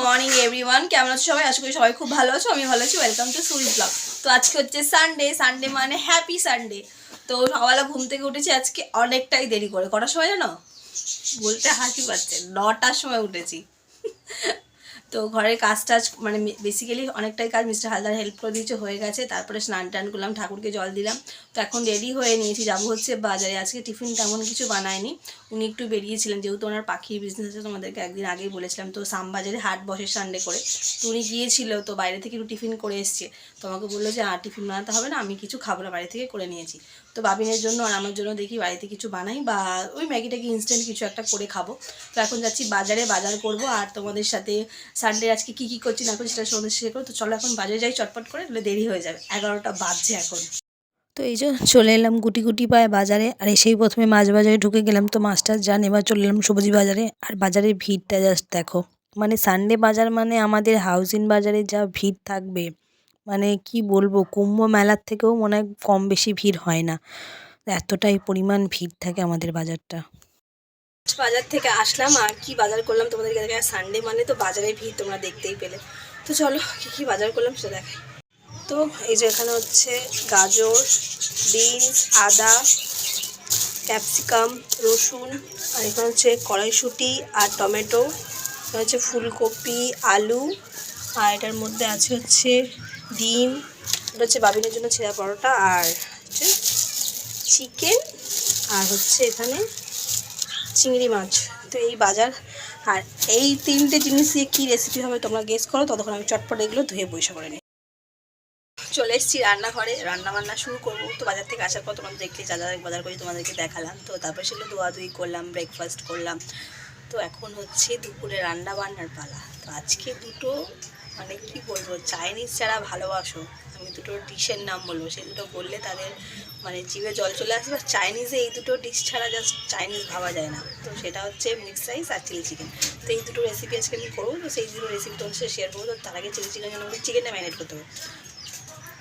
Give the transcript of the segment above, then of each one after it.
Morning everyone কেমন আছো সবাই? আশা করি সবাই খুব ভালো আছো, আমি ভালো আছি। ওয়েলকাম টু সুইট ব্লগ তো আজকে হচ্ছে সানডে সানডে মানে হ্যাপি সানডে তো সকালে ঘুম থেকে উঠেছি, আজকে অনেকটাই দেরি করে। কটার সময় জানো? বলতে হাসি পাচ্ছে। নটার সময় উঠেছি। তো ঘরের কাজ টাজ মানে বেসিক্যালি অনেকটাই কাজ মিস্টার হালদার হেল্প করে দিয়েছে, হয়ে গেছে। তারপরে স্নান টান করলাম, ঠাকুরকে জল দিলাম। তো এখন রেডি হয়ে নিয়েছি, যাব হচ্ছে বাজারে। আজকে টিফিন তেমন কিছু বানায়নি, উনি একটু বেরিয়েছিলেন। যেহেতু ওনার পাখির বিজনেস আছে, তোমাদেরকে একদিন আগেই বলেছিলাম। তো সামবাজারে হাট বসে সানডে করে। তো উনি গিয়েছিল, তো বাইরে থেকে একটু টিফিন করে এসছে। তো আমাকে বলল যে, আর টিফিন বানাতে হবে না, আমি কিছু খাব না বাইরে থেকে করে নিয়েছি। তো বাবিনের জন্য আর আমার জন্য দেখি বাড়িতে কিছু বানাই বা ওই ম্যাগিটাকে ইনস্ট্যান্ট কিছু একটা করে খাব। তো এখন যাচ্ছি বাজারে, বাজার করব আর তোমাদের সাথে সানডে আজকে কী কী করছি না করছি সেটা সন্ধ্যে শেয়ার করো তো চলো এখন বাজারে যাই, চটপট করে, তাহলে দেরি হয়ে যাবে। এগারোটা বাজছে এখন। তো এই যে চলে এলাম গুটি গুটি পায়ে বাজারে, আর এসেই প্রথমে মাছ বাজারে ঢুকে গেলাম। তো মাছটা যান এবার চলে এলাম সবজি বাজারে, আর বাজারের ভিড়টা জাস্ট দেখো। মানে সানডে বাজার মানে আমাদের হাউজিং বাজারে যা ভিড় থাকবে মানে কি বলব, কুম্ভ মেলার থেকেও মনে হয় কম বেশি ভিড় হয় না। এতটাই পরিমাণ ভিড় থাকে আমাদের বাজারটা। বাজার থেকে আসলাম আর কি বাজার করলাম তোমাদেরকে দেখাই সানডে মানে তো বাজারে ভিড় তোমরা দেখতেই পেলে। তো চলো, কী কী বাজার করলাম সেটা দেখাই। তো এই যে এখানে হচ্ছে গাজর, বিনস, আদা, ক্যাপসিকাম, রসুন আর এখানে হচ্ছে কড়াইশুঁটি আর টমেটো। এখানে হচ্ছে ফুলকপি, আলু আর এটার মধ্যে আছে হচ্ছে ডিম, এটা হচ্ছে বাবিনের জন্য ছেঁড়া পরোটা আর হচ্ছে চিকেন আর হচ্ছে এখানে চিংড়ি মাছ। তো এই বাজার, আর এই তিনটে জিনিস দিয়ে কী রেসিপি হবে তোমরা গেস করো, ততক্ষণ আমি চটপট এগুলো ধুয়ে পয়সা করে নিই। চলে এসেছি রান্নাঘরে রান্না বান্না শুরু করব। তো বাজার থেকে আসার পর তোমাদের দেখলে, যা যা বাজার করি তোমাদেরকে দেখালাম। তো তারপর সেগুলো ধোয়াধুয়ি করলাম ব্রেকফাস্ট করলাম। তো এখন হচ্ছে দুপুরে রান্না বান্নার পালা। তো আজকে দুটো মানে কি বলব চাইনিজ যারা ভালোবাসো, আমি দুটো ডিশের নাম বলব সেই দুটো বললে তাদের মানে জিভে জল চলে আসবে, আর চাইনিজে এই দুটো ডিশ ছাড়া জাস্ট চাইনিজ ভাবা যায় না। তো সেটা হচ্ছে মিক্স রাইস আর চিলি চিকেন তো এই দুটো রেসিপি আজকে আমি করব, তো সেই দুটো রেসিপি তোমার সাথে শেয়ার করব, তো তার আগে চিলি চিকেন জন্য আমাকে চিকেনটা ম্যারিনেট করতে হবে।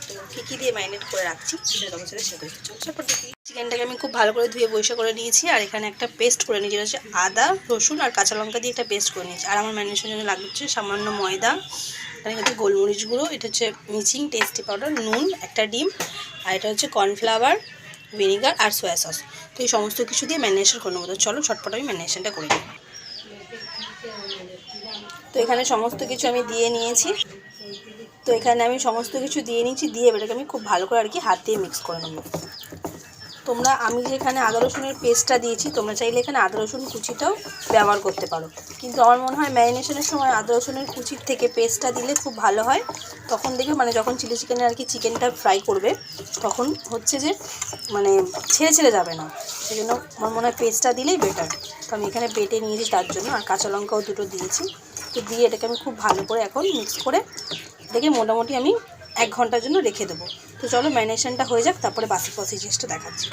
তো কী কী দিয়ে ম্যারিনেট করে রাখছি, সেটা তোমার সাথে শেয়ার করছি। চল তারপর দেখি। চিকেনটাকে আমি খুব ভালো করে ধুয়ে বৈশা করে নিয়েছি, আর এখানে একটা পেস্ট করে নিয়েছি হচ্ছে আদা, রসুন আর কাঁচা লঙ্কা দিয়ে একটা পেস্ট করে নিয়েছি। আর আমার ম্যারিনেশনের জন্য লাগবে হচ্ছে সামান্য ময়দা এখানে হচ্ছে গোলমরিচ গুঁড়ো, এটা হচ্ছে মিচিং টেস্টি পাউডার নুন, একটা ডিম, আর এটা হচ্ছে কর্নফ্লাওয়ার ভিনিগার আর সয়া সস তো এই সমস্ত কিছু দিয়ে ম্যারিনেশন করে নেব। তো চলো ছটপট আমি ম্যারিনেশনটা করে নিই। তো এখানে সমস্ত কিছু আমি দিয়ে নিয়েছি। তো এখানে আমি সমস্ত কিছু দিয়ে নিয়েছি, দিয়ে এটাকে আমি খুব ভালো করে আর কি হাত দিয়ে মিক্স করে নেব। তোমরা, আমি যে এখানে আদা রসুনের পেস্টটা দিয়েছি, তোমরা চাইলে এখানে আদা রসুন কুচিটাও ব্যবহার করতে পারো। কিন্তু আমার মনে হয় ম্যারিনেশনের সময় আদা রসুনের কুচির থেকে পেস্টটা দিলে খুব ভালো হয়। তখন দেখবে মানে যখন চিলি চিকেনে আর কি চিকেনটা ফ্রাই করবে, তখন হচ্ছে যে মানে ছেড়ে ছেড়ে যাবে না। সেই জন্য আমার মনে হয় পেস্টটা দিলেই বেটার তো আমি এখানে বেটে নিয়েছি তার জন্য, আর কাঁচা লঙ্কাও দুটো দিয়েছি। তো দিয়ে এটাকে আমি খুব ভালো করে এখন মিক্স করে, দেখে মোটামুটি আমি এক ঘণ্টার জন্য রেখে দেবো। তো চলো ম্যারিনেশনটা হয়ে যাক, তারপরে বাসি প্রসিজারটা দেখাচ্ছি।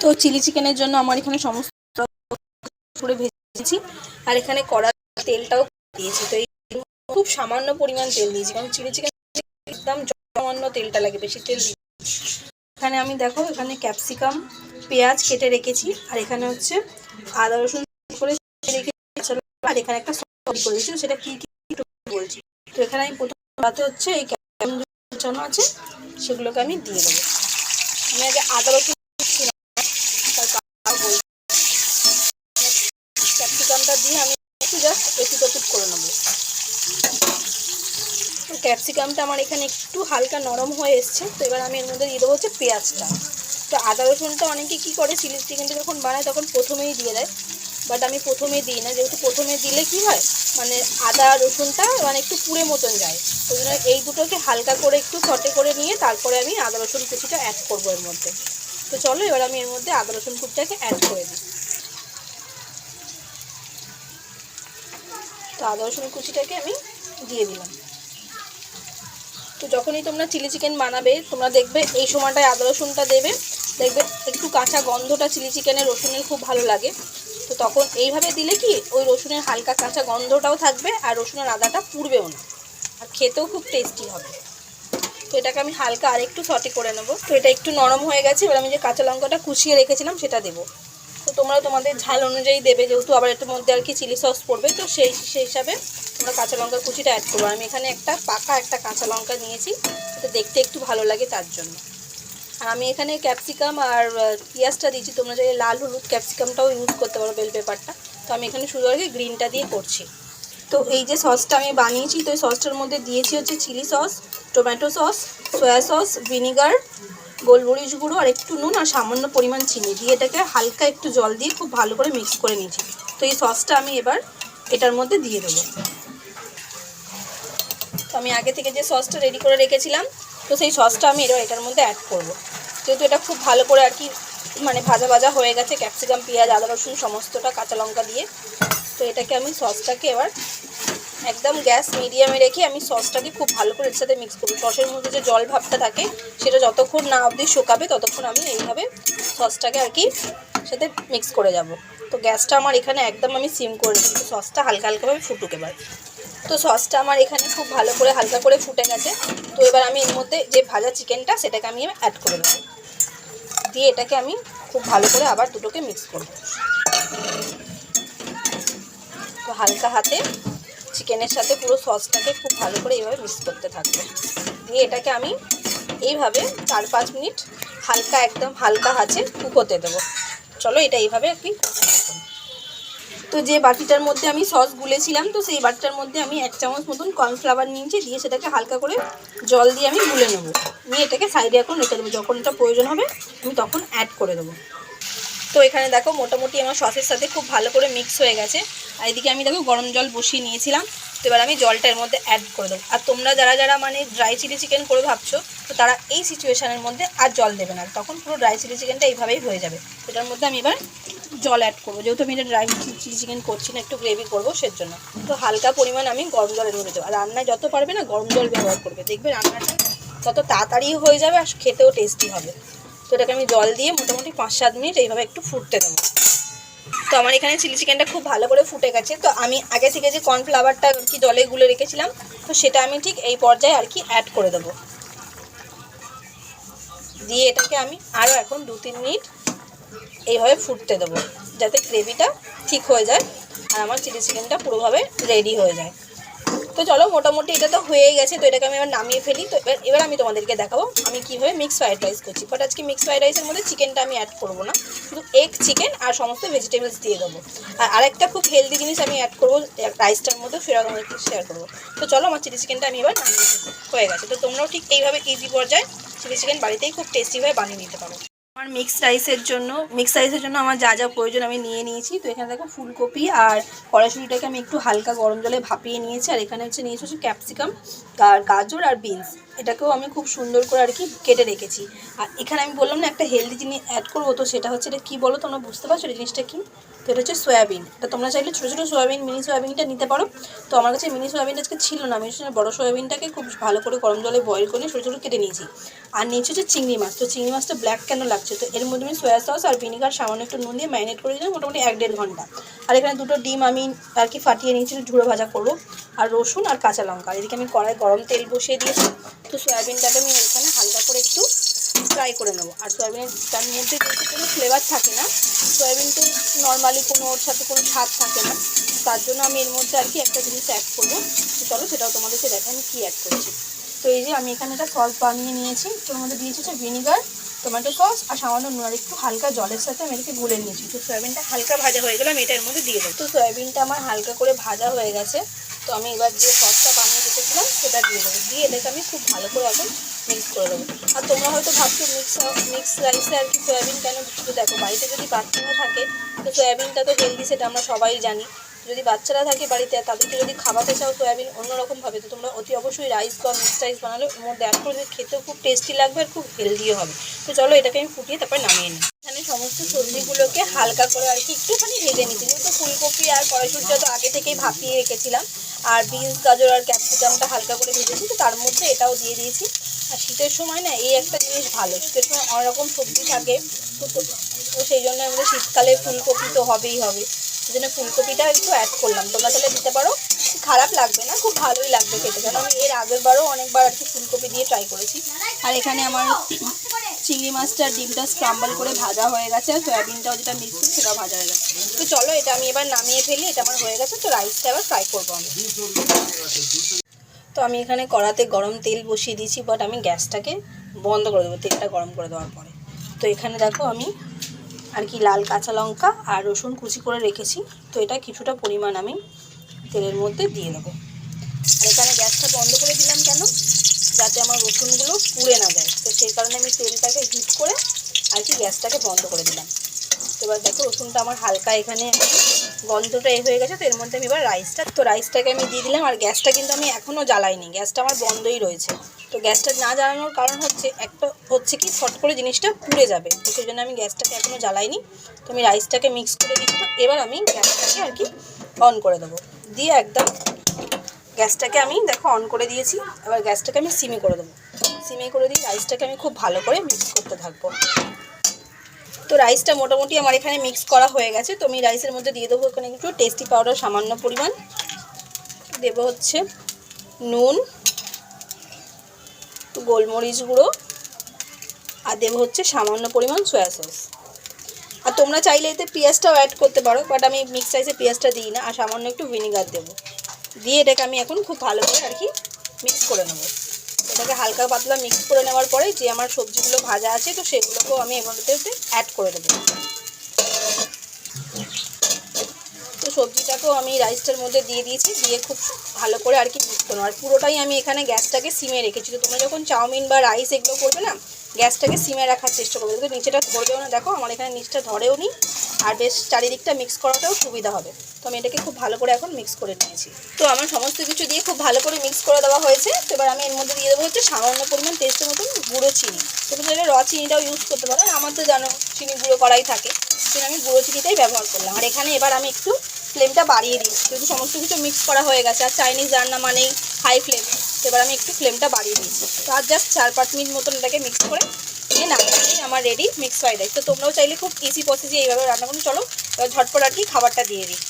তো চিলি চিকেনের জন্য আমার এখানে সমস্ত ভেজেছি, আর এখানে কড়া তেলটাও দিয়েছি। তো খুব সামান্য পরিমাণ তেল দিয়েছি, কারণ চিলি চিকেন একদম সামান্য তেলটা লাগে, বেশি তেল এখানে আমি দেখো, এখানে ক্যাপসিকাম, পেঁয়াজ কেটে রেখেছি, আর এখানে হচ্ছে আদা রসুন করে রেখেছি, আর এখানে একটা সস করে দিয়েছি সেটা কি কি বলছি। তো এখানে আমি প্রথম রাতে হচ্ছে এই ক্যাপসিকাম আছে, সেগুলোকে আমি দিয়ে দেবো। আমি আগে আদা রসুন ক্যাপসিকামটা দিয়ে আমি একটু জাস্ট এটুক এটুক করে নেব। তো ক্যাপসিকামটা আমার এখানে একটু হালকা নরম হয়ে এসছে, তো এবার আমি এর মধ্যে দিয়ে দেবো হচ্ছে পেঁয়াজটা। তো আদা রসুনটা অনেকে কী করে, চিলি চিকেনটা যখন বানায় তখন প্রথমেই দিয়ে দেয়। বাট আমি প্রথমে দিই না, যেহেতু প্রথমে দিলে কি হয়? মানে আদা, রসুনটা মানে একটু পুড়ে মতন যায়। ওই জন্য এই দুটোকে হালকা করে একটু সটে করে নিয়ে তারপরে আমি আদা, রসুন কুচিটা অ্যাড করব এর মধ্যে। তো চলো এবার আমি এর মধ্যে আদা, রসুন কুচিটাকে অ্যাড করে দিই। তো আদা, রসুন কুচিটাকে আমি দিয়ে দিলাম। তো যখনই তোমরা চিলি চিকেন বানাবে, তোমরা দেখবে এই সময়টায় আদা, রসুনটা দেবে। দেখবে একটু কাঁচা গন্ধটা চিলি চিকেনের রসুনের খুব ভালো লাগে। তো তখন এইভাবে দিলে কি ওই রসুনের হালকা কাঁচা গন্ধটাও থাকবে আর রসুনের আদাটা পুড়বেও না। আর খেতেও খুব টেস্টি হবে। তো এটাকে আমি হালকা আরেকটু সটে করে নেব। তো এটা একটু নরম হয়ে গেছে, এবার আমি যে কাঁচা লঙ্কাটা কুচিয়ে রেখেছিলাম সেটা দেবো। তো তোমরা তোমাদের ঝাল অনুযায়ী দেবে, যেহেতু আবার এটার মধ্যে আর কি চিলি সস পড়বে, তো সেই সেই হিসাবে তোমরা কাঁচা লঙ্কার কুচিটা অ্যাড করব আমি এখানে একটা পাকা একটা কাঁচা লঙ্কা নিয়েছি তো দেখতে একটু ভালো লাগে তার জন্য। আর আমি এখানে ক্যাপসিকাম আর পেঁয়াজটা দিয়েছি। তোমরা চাইলে লাল, হলুদ ক্যাপসিকামটাও ইউজ করতে পারো বেল পেপারটা তো আমি এখানে শুধু আর গ্রিনটা দিয়ে করছি। তো এই যে সসটা আমি বানিয়েছি, তো এই সসটার মধ্যে দিয়েছি হচ্ছে chilli sauce tomato sauce soya sauce vinegar গোলমরিচ গুঁড়ো আর একটু নুন আর সামান্য পরিমাণ চিনি। দিয়ে এটাকে হালকা একটু জল দিয়ে খুব ভালো করে মিক্স করে নিয়েছি। তো এই সসটা আমি এবার এটার মধ্যে দিয়ে দেবো। আমি আগে থেকে যে সসটা রেডি করে রেখেছিলাম, তো সেই সসটা আমি এবার এটার মধ্যে অ্যাড করব। যেহেতু এটা খুব ভালো করে আর কি মানে ভাজা ভাজা হয়ে গেছে ক্যাপসিকাম পেঁয়াজ, আদা, রসুন সমস্তটা কাঁচা লঙ্কা দিয়ে, তো এটাকে আমি সসটাকে এবার একদম গ্যাস মিডিয়ামে রেখে আমি সসটাকে খুব ভালো করে এর সাথে মিক্স করব। সসের মধ্যে যে জল ভাবটা থাকে, সেটা যতক্ষণ না অবধি শুকাবে, ততক্ষণ আমি এইভাবে সসটাকে আর কি সাথে মিক্স করে যাব। তো গ্যাসটা আমার এখানে একদম আমি সিম করে দিই সসটা হালকা হালকাভাবে ফুটুক এবার। তো সসটা আমার এখানে খুব ভালো করে হালকা করে ফুটে গেছে। তো এবার আমি এর মধ্যে যে ভাজা চিকেনটা সেটাকে আমি অ্যাড করে দেবো দিয়ে এটাকে আমি খুব ভালো করে আবার দুটোকে মিক্স করব। তো হালকা হাতে চিকেনের সাথে পুরো সসটাকে খুব ভালো করে এইভাবে মিক্স করতে থাকবে। দিয়ে এটাকে আমি এইভাবে চার পাঁচ মিনিট হালকা একদম হালকা হাঁচে কুক হতে দেবো। চলো এটা এইভাবে আর কি। তো যে বাটিটার মধ্যে আমি সস গুলেছিলাম, তো সেই বাটিটার মধ্যে আমি এক চামচ মতন কর্নফ্লাওয়ার নিয়েছি, দিয়ে সেটাকে হালকা করে জল দিয়ে আমি গুলে নেব। নিয়ে এটাকে সাইডে এখন রেখে দেবো, যখন এটা প্রয়োজন হবে, আমি তখন অ্যাড করে দেবো। তো এখানে দেখো, মোটামুটি আমার সসের সাথে খুব ভালো করে মিক্স হয়ে গেছে। আর এদিকে আমি দেখো, গরম জল বসিয়ে নিয়েছিলাম, তো এবার আমি জলটা এর মধ্যে অ্যাড করে দেবো। আর তোমরা যারা যারা মানে ড্রাই চিলি চিকেন করে ভাবছ, তো তারা এই সিচুয়েশানের মধ্যে আর জল দেবে না, তখন পুরো ড্রাই চিলি চিকেনটা এইভাবেই হয়ে যাবে। এটার মধ্যে আমি এবার জল অ্যাড করব। যেহেতু আমি এটা ড্রাই চিলি চিকেন করছি না, একটু গ্রেভি করব, সেজন্য। তো হালকা পরিমাণ আমি গরম জলের মধ্যে দেবো। আর রান্নায় যত পারবে না, গরম জল ব্যবহার করবে। দেখবে রান্নাটা তত তাড়াতাড়ি হয়ে যাবে আর খেতেও টেস্টি হবে। তো এটাকে আমি জল দিয়ে মোটামুটি পাঁচ সাত মিনিট এইভাবে একটু ফুটতে দেবো। তো আমার এখানে চিলি চিকেনটা খুব ভালো করে ফুটে গেছে। তো আমি আগে থেকে যে কর্নফ্লাওয়ারটা আর কি জলে গুলে রেখেছিলাম, তো সেটা আমি ঠিক এই পর্যায়ে আর কি অ্যাড করে দেবো। দিয়ে এটাকে আমি আরও এখন দু তিন মিনিট এইভাবে ফুটতে দেবো, যাতে গ্রেভিটা ঠিক হয়ে যায় আর আমার চিলি চিকেনটা পুরোভাবে রেডি হয়ে যায়। তো চলো, মোটামুটি এটা তো হয়েই গেছে, তো এটাকে আমি এবার নামিয়ে ফেলি। তো এবার এবার আমি তোমাদেরকে দেখাবো আমি কীভাবে মিক্স ফ্রাইড রাইস করছি। বাট আজকে মিক্স ফ্রাইড রাইসের মধ্যে চিকেনটা আমি অ্যাড করব না, শুধু এগ চিকেন আর সমস্ত ভেজিটেবলস দিয়ে দেবো। আর আরেকটা খুব হেলদি জিনিস আমি অ্যাড করব রাইসটার মধ্যে সেটা তোমাদেরকে শেয়ার করব। তো চলো, আমার চিলি চিকেনটা আমি এবার নামিয়ে ফেলি। হয়ে গেছে। তো তোমরাও ঠিক এইভাবে ইজি পর্যায়ে চিলি চিকেন বাড়িতেই খুব টেস্টিভাবে বানিয়ে নিতে পারো। আমার মিক্স রাইসের জন্য মিক্স রাইসের জন্য আমার যা যা প্রয়োজন আমি নিয়ে নিয়েছি। তো এখানে দেখো ফুলকপি আর কড়াশুড়িটাকে আমি একটু হালকা গরম জলে ভাপিয়ে নিয়েছি। আর এখানে হচ্ছে নিয়েছি হচ্ছে ক্যাপসিকাম আর গাজর আর বিনস এটাকেও আমি খুব সুন্দর করে আর কি কেটে রেখেছি। আর এখানে আমি বললাম না, একটা হেলদি জিনিস অ্যাড করব, তো সেটা হচ্ছে এটা কী বলো তোমরা বুঝতে পারছ? এই জিনিসটা কী? তো এটা হচ্ছে সয়াবিন। এটা তোমরা চাইলে ছোটো ছোটো সয়াবিন, মিনি সয়াবিনটা নিতে পারো। তো আমার কাছে মিনি সয়াবিনটা আজকে ছিল না। আমি হচ্ছে বড়ো সয়াবিনটাকে খুব ভালো করে গরম জলে বয়েল করে ছোটো ছোটো কেটে নিয়েছি। আর নিয়েছি হচ্ছে চিংড়ি মাছ। তো চিংড়ি মাছটা ব্ল্যাক কেন লাগছে? তো এর মধ্যে আমি সয়া সস আর ভিনিগার সামান্য একটু নুন দিয়ে ম্যারিনেট করে দিলাম মোটামুটি এক দেড় ঘণ্টা। আর এখানে দুটো ডিম আমি আর কি ফাটিয়ে নিয়েছি, ঝুড়ো ভাজা করব। আর রসুন আর কাঁচা লঙ্কা। এদিকে আমি কড়াই গরম তেল বসিয়ে দিয়েছি। তো সয়াবিনটাকে আমি এখানে হালকা করে একটু ফ্রাই করে নেব। আর সয়াবিনের তার মধ্যে যেহেতু কোনো ফ্লেভার থাকে না, সয়াবিন তো নর্মালি কোনো ওর সাথে কোনো স্বাদ থাকে না, তার জন্য আমি এর মধ্যে আর কি একটা জিনিস অ্যাড করব। চলো সেটাও তোমাদেরকে দেখে আমি কী অ্যাড করেছি। তো এই যে আমি এখানে একটা সস বানিয়ে নিয়েছি তোর মধ্যে দিয়েছি হচ্ছে ভিনিগার টমেটো সস আর সামান্য নুন, আর একটু হালকা জলের সাথে আমি এটাকে গুলে নিয়েছি। তো সয়াবিনটা হালকা ভাজা হয়ে গেলে আমি এটা এর মধ্যে দিয়ে দেবো। তো সয়াবিনটা আমার হালকা করে ভাজা হয়ে গেছে, তো আমি এবার যে সসটা বানিয়ে রেখেছিলাম, সেটা দিয়ে দেবো। দিয়ে এটাকে আমি খুব ভালো করে এখন মিক্স করে দেবো। আর তোমরা হয়তো ভাবছ মিক্স মিক্স রাইসে আর কি সয়াবিন কেন? দেখো, বাড়িতে যদি বাচ্চারা থাকে, তো সয়াবিনটা তো হেলদি সেটা আমরা সবাই জানি। যদি বাচ্চারা থাকে বাড়িতে তাদেরকে যদি খাওয়াতে চাও সয়াবিন অন্যরকমভাবে। তো তোমরা অতি অবশ্যই রাইস বা মিক্সড রাইস বানালে, ওর মধ্যে অ্যাড করে খেতেও খুব টেস্টি লাগবে আর খুব হেলদিও হবে। তো চলো এটাকে আমি ফুটিয়ে তারপর নামিয়ে নিই। এখানে সমস্ত সবজিগুলোকে হালকা করে আর কি একটুখানি ভেজে নিচ্ছি। যেহেতু ফুলকপি আর কড়াইশুটিটা তো আগে থেকেই ভাপিয়ে রেখেছিলাম, আর বিনস গাজর আর ক্যাপসিকামটা হালকা করে ভেজেছি, তো তার মধ্যে এটাও দিয়ে দিয়েছি। আর শীতের সময় না, এই একটা জিনিস ভালো, শীতের সময় অনেক রকম সবজি থাকে তো সেই জন্য আমাদের শীতকালে ফুলকপি তো হবেই হবে। জন্য ফুলকপিটা একটু অ্যাড করলাম। তোমরা তাহলে দিতে পারো। খারাপ লাগবে না, খুব ভালোই লাগবে খেতে। কারণ আমি এর আগের বারও অনেকবার আর কি ফুলকপি দিয়ে ট্রাই করেছি। আর এখানে আমার চিংড়ি মাছটা ডিমটা স্ক্রাম্বল করে ভাজা হয়ে গেছে, আর সয়াবিনটাও যেটা মিক্স সেটাও ভাজা হয়ে গেছে। তো চলো, এটা আমি এবার নামিয়ে ফেলি। এটা আমার হয়ে গেছে, তো রাইসটা এবার ফ্রাই করব আমি। তো আমি এখানে কড়াতে গরম তেল বসিয়ে দিয়েছি বাট আমি গ্যাসটাকে বন্ধ করে দেবো, তেলটা গরম করে দেওয়ার পরে। তো এখানে দেখো আমি আর কি লাল কাঁচা লঙ্কা আর রসুন কুচি করে রেখেছি। তো এটা কিছুটা পরিমাণ আমি তেলের মধ্যে দিয়ে দেবো। আর এখানে গ্যাসটা বন্ধ করে দিলাম কেন? যাতে আমার রসুনগুলো পুড়ে না যায়। তো সেই কারণে আমি তেলটাকে হিট করে আর কি গ্যাসটাকে বন্ধ করে দিলাম। এবার দেখো, রসুনটা আমার হালকা এখানে গন্ধটা এ হয়ে গেছে। তো এর মধ্যে আমি এবার রাইসটা তো রাইসটাকে আমি দিয়ে দিলাম। আর গ্যাসটা কিন্তু আমি এখনও জ্বালাইনি। গ্যাসটা আমার বন্ধই রয়েছে। তো গ্যাসটা না জ্বালানোর কারণ হচ্ছে একটা হচ্ছে কি ফট করে জিনিসটা পুড়ে যাবে। তো সেই জন্য আমি গ্যাসটাকে এখনও জ্বালাইনি। তো আমি রাইসটাকে মিক্স করে দিচ্ছি। এবার আমি গ্যাসটাকে আর কি অন করে দেবো। দিয়ে একদম গ্যাসটাকে আমি দেখো অন করে দিয়েছি। এবার গ্যাসটাকে আমি সিমে করে দেবো। সিমে করে দিয়ে রাইসটাকে আমি খুব ভালো করে মিক্স করতে থাকব। তো রাইসটা মোটামুটি আমার এখানে মিক্স করা হয়ে গেছে। তো আমি রাইসের মধ্যে দিয়ে দেবো এখানে একটু টেস্টি পাউডার সামান্য পরিমাণ। দেবো হচ্ছে নুন। একটু গোলমরিচ গুঁড়ো, আর দেবো হচ্ছে সামান্য পরিমাণ সয়া সস আর তোমরা চাইলে এতে পেঁয়াজটাও অ্যাড করতে পারো বাট আমি মিক্স রাইসে পেঁয়াজটা দিই না, আর সামান্য একটু ভিনিগার দেবো। দিয়ে এটাকে আমি এখন খুব ভালো করে আর কি মিক্স করে নেব। এটাকে হালকা পাতলা মিক্স করে নেওয়ার পরে যে আমার সবজিগুলো ভাজা আছে, তো সেগুলোকেও আমি এর মধ্যে অ্যাড করে দেবো তো সবজিটাকেও আমি রাইসটার মধ্যে দিয়ে দিয়েছি, দিয়ে খুব ভালো করে আর কি করব। আর পুরোটাই আমি এখানে গ্যাসটাকে সিমে রেখেছি। তো তোমরা যখন চাউমিন বা রাইস এগুলো করবে না, গ্যাসটাকে সিমে রাখার চেষ্টা করবে। তো নিচেটা ধরবেও না, দেখো আমার এখানে নিচটা ধরেও নি, আর বেশ চারিদিকটা মিক্স করাটাও সুবিধা হবে। তো আমি এটাকে খুব ভালো করে এখন মিক্স করে নিয়েছি। তো আমার সমস্ত কিছু দিয়ে খুব ভালো করে মিক্স করে দেওয়া হয়েছে। তো এবার আমি এর মধ্যে দিয়ে দেবো হচ্ছে সামান্য পরিমাণ টেস্টের মতন গুঁড়ো চিনি। তুমি চাইলে র চিনিটাও ইউজ করতে পারো। আমার তো জানো, চিনি গুঁড়ো করাই থাকে। সেজন্য আমি গুঁড়ো চিনিটাই ব্যবহার করলাম। আর এখানে এবার আমি একটু ফ্লেমটা বাড়িয়ে দিই যেহেতু সমস্ত কিছু মিক্স করা হয়ে গেছে, আর চাইনিজ রান্না মানেই হাই ফ্লেম এবার আমি একটু ফ্লেমটা বাড়িয়ে দিয়েছি তো আর জাস্ট চার পাঁচ মিনিট মতন এটাকে মিক্স করে নিয়ে নামিয়ে আমার রেডি মিক্স ফ্রাইড রাইস তো তোমরাও চাইলে খুব ইজি প্রসেসে এইভাবে রান্না করুন চলো, এবার ঝটপট আর কি খাবারটা দিয়ে দিই।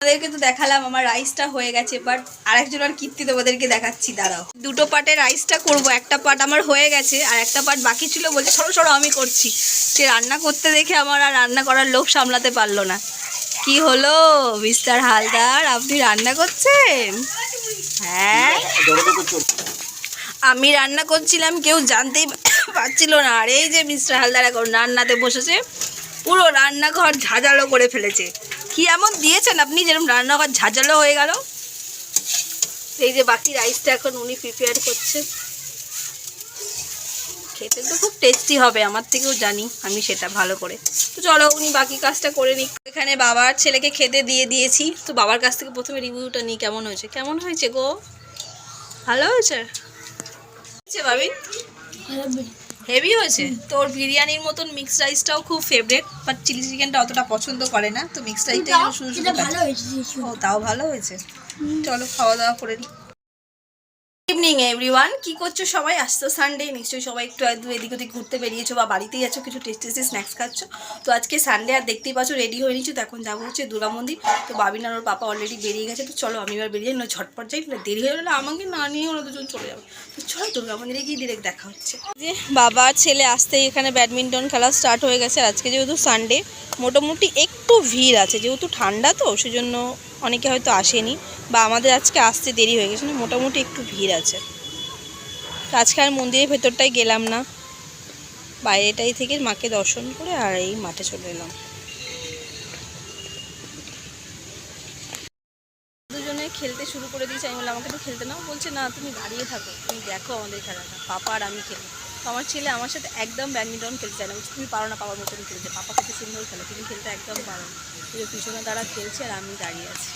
আমাদেরকে তো দেখালাম, আমার রাইসটা হয়ে গেছে বাট আরেকজন আর কীর্তি তোমাদেরকে দেখাচ্ছি, দাঁড়াও। দুটো পার্টে রাইসটা করব, একটা পার্ট আমার হয়ে গেছে, আর একটা পার্ট বাকি ছিল বলছে, সরো সরো, আমি করছি। সে রান্না করতে দেখে আমার আর রান্না করার লোভ সামলাতে পারল না। কি হলো, মিস্টার হালদার? আপনি রান্না করছেন? হ্যাঁ। আমি রান্না করছিলাম, কেউ জানতেই পারছিল না। আর এই যে মিস্টার হালদার এখন রান্নাতে বসেছে, পুরো রান্নাঘর ঝাঁঝালো করে ফেলেছে। কি এমন দিয়েছেন আপনি, যেরকম রান্নাঘর ঝাঁঝালো হয়ে গেল? এই যে বাকি রাইসটা এখন উনি প্রিপেয়ার করছে। খেতে। তো খুব টেস্টি হবে আমার থেকেও জানি আমি সেটা ভালো করে। তো চলো উনি বাকি কাজটা করে নিক। এখানে বাবার ছেলেকে খেতে দিয়ে দিয়েছি। তো বাবার কাছ থেকে প্রথমে রিভিউটা নিই কেমন হয়েছে? কেমন হয়েছে গো? ভালো হয়েছে? হয়েছে ভাবিন হেভি হয়েছে? তোর বিরিয়ানির মতন মিক্স রাইসটাও খুব ফেভারেট বাট চিলি চিকেনটা অতটা পছন্দ করে না। তো মিক্স রাইসটা হয়েছে ও তাও ভালো হয়েছে। চলো খাওয়া দাওয়া করে নিই ইভিনিং এভরিওয়ান কি করছ সবাই? আসতো সানডে নিশ্চয়ই সবাই একটু একটু এদিক ওদিক ঘুরতে বেরিয়েছো বা বাড়িতেই আছো, কিছু টেস্টি টেস্টি স্ন্যাক্স খাচ্ছ। তো আজকে সানডে আর দেখতেই পাচ্ছ রেডি হয়ে নিচ্ছি তো এখন যাব হচ্ছে দুর্গা মন্দির। তো বাবিন আর ওর পাপা অলরেডি বেরিয়ে গেছে, তো চলো আমি এবার বেরিয়ে না ঝটপট যাই, না দেরি হয়ে গেলে আমাকে না নিয়ে ওরা দুজন চলে যাবে। তো চলো দুর্গা মন্দিরে গিয়ে ডিরেক্ট দেখা হচ্ছে। যে বাবা ছেলে আসতেই এখানে ব্যাডমিন্টন খেলা স্টার্ট হয়ে গেছে, আর আজকে যেহেতু সানডে মোটামুটি একটু ভিড় আছে, যেহেতু ঠান্ডা তো, সেজন্য অনেকে হয়তো আসেনি বা আমাদের আজকে আসতে দেরি হয়ে গেছে মোটামুটি একটু ভিড় আছে। আজকে আর মন্দিরের ভেতরটাই গেলাম না। বাইরেটাই থেকে মাকে দর্শন করে আর এই মাঠে চলে এলাম। দুজনে খেলতে শুরু করে দিয়েছে। আমি বললাম, আমাকে তো খেলতে নাও। বলছে, না, তুমি দাঁড়িয়ে থাকো। তুমি দেখো আমাদের খেলাটা। পাপা আর আমি খেলি। তো আমার ছেলে আমার সাথে একদম ব্যাডমিন্টন খেলতে চায় না। তুমি পারো না, পাপার মতন খেলতে। পাপা কত সুন্দর খেলে। তুমি খেলতে একদম পারো না। যে পিছনে তারা খেলছে আর আমি দাঁড়িয়ে আছি।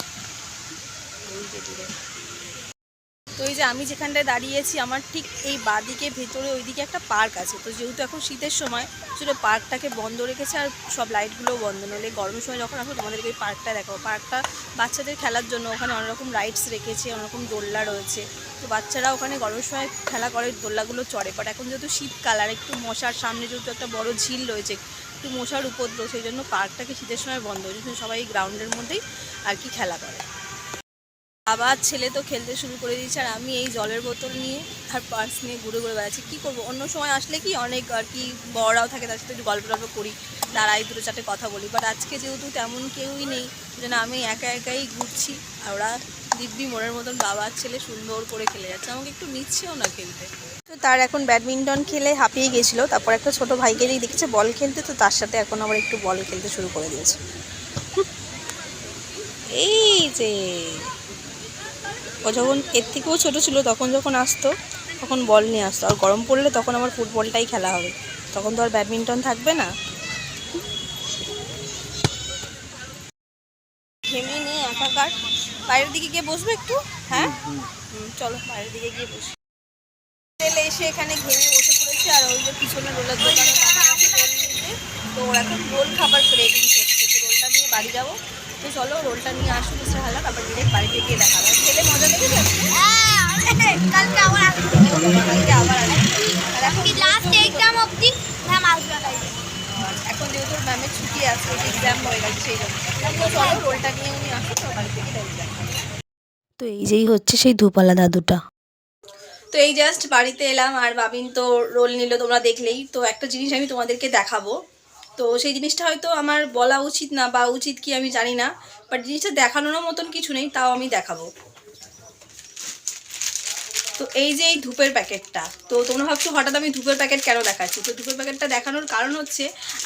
তো এই যে আমি যেখানটায় দাঁড়িয়েছি, আমার ঠিক এই বাদিকে, ভেতরে ওইদিকে একটা পার্ক আছে। তো যেহেতু এখন শীতের সময় শুধু পার্কটাকে বন্ধ রেখেছে আর সব লাইটগুলোও বন্ধ। নলে গরমের সময় যখন আসো তোমাদেরকে ওই পার্কটা দেখাবো। পার্কটা বাচ্চাদের খেলার জন্য ওখানে অনেক রকম রাইডস রেখেছে, অনেক রকম দোলনা রয়েছে। তো বাচ্চারা ওখানে গরমের সময় খেলা করে দোল্লাগুলো চড়ে। বাট এখন যেহেতু শীতকাল, আর একটু মশার সামনে যেহেতু একটা বড় ঝিল রয়েছে একটু মশার উপদ্রব, সেই জন্য পার্কটাকে শীতের সময় বন্ধ হয়েছে সবাই গ্রাউন্ডের মধ্যেই আর কি খেলা করে। আবার ছেলে তো খেলতে শুরু করে দিয়েছে আর আমি এই জলের বোতল নিয়ে আর পার্স নিয়ে ঘুরে ঘুরে বেড়াচ্ছি। কী করব? অন্য সময় আসলে কি অনেক আর কি বড়রাও থাকে, তার সাথে একটু গল্প টল্প করি দাঁড়াই দুটো চারটে কথা বলি। বাট আজকে যেহেতু তেমন কেউই নেই যেন আমি একা একাই ঘুরছি আর ওরা দিব্যি মনের মতন বাবা ছেলে সুন্দর করে খেলে যাচ্ছে। আমাকে একটু নিচ্ছেও না খেলতে। তো তার এখন ব্যাডমিন্টন খেলে হাঁপিয়ে গেছিল। তারপর একটা ছোট ভাইকে দেখেছে বল খেলতে, তো তার সাথে এখন আবার একটু বল খেলতে শুরু করে দিয়েছে। এই যে, ও যখন এর থেকেও ছোটো ছিল, তখন যখন আসতো, তখন বল নিয়ে আসতো। আর গরম পড়লে তখন আমার ফুটবলটাই খেলা হবে। তখন তো আর ব্যাডমিন্টন থাকবে না ঘেমে নিয়ে একাকার বাইরের দিকে গিয়ে বসবে একটু? হ্যাঁ? চলো বাইরের দিকে গিয়ে বসি। হোটেলে এসে এখানে ঘেমে বসে পড়েছে আর ওই যে পিছনে রোলের দোকানে তো ওরা এখন রোল খাবার ক্রেভিং করছে তো রোলটা নিয়ে বাড়ি যাব। তো চলো রোলটা নিয়ে আসুন এসে হালা তারপর ডিরেক্ট বাড়িতে গিয়ে দেখাবো ছেলে মজা লেগেছে কালকে আবার আসব। কালকে আবার আসবে। আর এখন লাস্ট এক্সাম অবধি। ম্যাম আসবে এখন যেহেতু ম্যামের ছুটি আছে এক্সাম হয়ে গেছে সেই জন্য। তো চলো রোলটা নিয়ে উনি আসুন তো direct দেখাবো তো এই যেই হচ্ছে সেই ধূপালা দাদুটা। তো এই জাস্ট বাড়িতে এলাম আর বাবিন তো রোল নিল তোমরা দেখলেই। তো একটা জিনিস আমি তোমাদেরকে দেখাবো। তো সেই জিনিসটা হয়তো আমার বলা উচিত না বা উচিত কি আমি জানি না বাট জিনিসটা দেখানোর মতন কিছু নেই তাও আমি দেখাবো। তো এই যে এই ধূপের প্যাকেটটা, তো তোমরা ভাবছ হঠাৎ আমি ধূপের প্যাকেট কেন দেখাচ্ছি? তো ধূপের প্যাকেটটা দেখানোর কারণ হচ্ছে,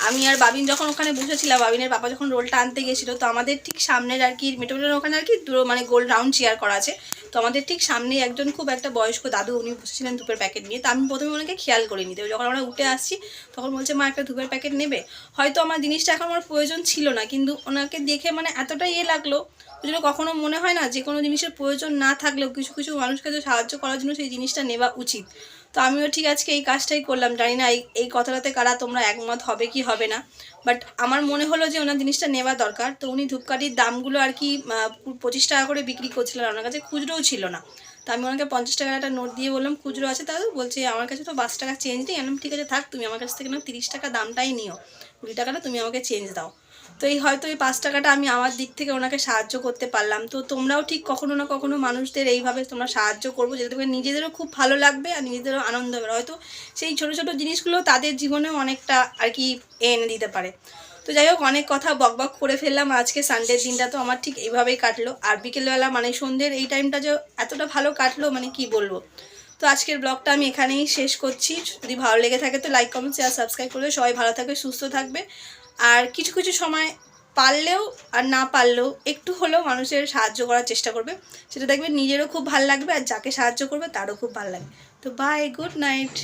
আমি আর বাবিন যখন ওখানে বসেছিলাম, বাবিনের বাবা যখন রোলটা আনতে গেছিল, তো আমাদের ঠিক সামনের আর কি মেট্রোপলিটন ওখানে আর কি দুটো মানে গোল রাউন্ড চেয়ার করা আছে। তো আমাদের ঠিক সামনে একজন খুব একটা বয়স্ক দাদু, উনি বসেছিলেন ধূপের প্যাকেট নিয়ে। তো আমি প্রথমে ওনাকে খেয়াল করিনি। তো যখন আমরা উঠে আসছি, তখন বলছে, মা, একটা ধূপের প্যাকেট নেবে? হয়তো আমার জিনিসটা এখন আমার প্রয়োজন ছিল না, কিন্তু ওনাকে দেখে মানে এতটাই ইয়ে লাগল ওই জন্য কখনো মনে হয় না যে কোনো জিনিসের প্রয়োজন না থাকলেও কিছু কিছু মানুষকে তো সাহায্য করার জন্য সেই জিনিসটা নেওয়া উচিত। তো আমিও ঠিক আজকে এই কাজটাই করলাম। জানি না এই এই কথাটাতে কারা তোমরা একমত হবে কি হবে না। বাট আমার মনে হলো যে ওনার জিনিসটা নেওয়া দরকার। তো উনি ধূপকাঠির দামগুলো আর কি পঁচিশ টাকা করে বিক্রি করছিলেন। ওনার কাছে খুচরোও ছিল না। তো আমি ওনাকে পঞ্চাশ টাকার একটা নোট দিয়ে বললাম, খুচরো আছে তাহলে? বলছে, আমার কাছে তো পাঁচ টাকা চেঞ্জ নেই। আমি ঠিক আছে, থাক, তুমি আমার কাছ থেকে না তিরিশ টাকা দামটাই নিও। কুড়ি টাকাটা তুমি আমাকে চেঞ্জ দাও। তো এই হয়তো এই পাঁচ টাকাটা আমি আমার দিক থেকে ওনাকে সাহায্য করতে পারলাম। তো তোমরাও ঠিক কখনো না কখনো মানুষদের এইভাবে তোমরা সাহায্য করব যেটা তোমার নিজেদেরও খুব ভালো লাগবে আর নিজেদেরও আনন্দ হবে। হয়তো সেই ছোটো ছোটো জিনিসগুলো তাদের জীবনেও অনেকটা আর কি এনে দিতে পারে। তো যাই হোক, অনেক কথা বকবক করে ফেললাম। আজকে সানডের দিনটা তো আমার ঠিক এইভাবেই কাটলো। আর বিকেলবেলা মানে সন্ধ্যের এই টাইমটা যে এতটা ভালো কাটলো মানে কি বলব? তো আজকের ব্লগটা আমি এখানেই শেষ করছি। যদি ভালো লেগে থাকে তো লাইক কমেন্ট শেয়ার সাবস্ক্রাইব করবে। সবাই ভালো থাকবে, সুস্থ থাকবে। আর কিছু কিছু সময় পারলেও আর না পারলেও একটু হলেও মানুষের সাহায্য করার চেষ্টা করবে। সেটা দেখবে নিজেরও খুব ভালো লাগবে আর যাকে সাহায্য করবে তারও খুব ভালো লাগবে। তো বাই গুড নাইট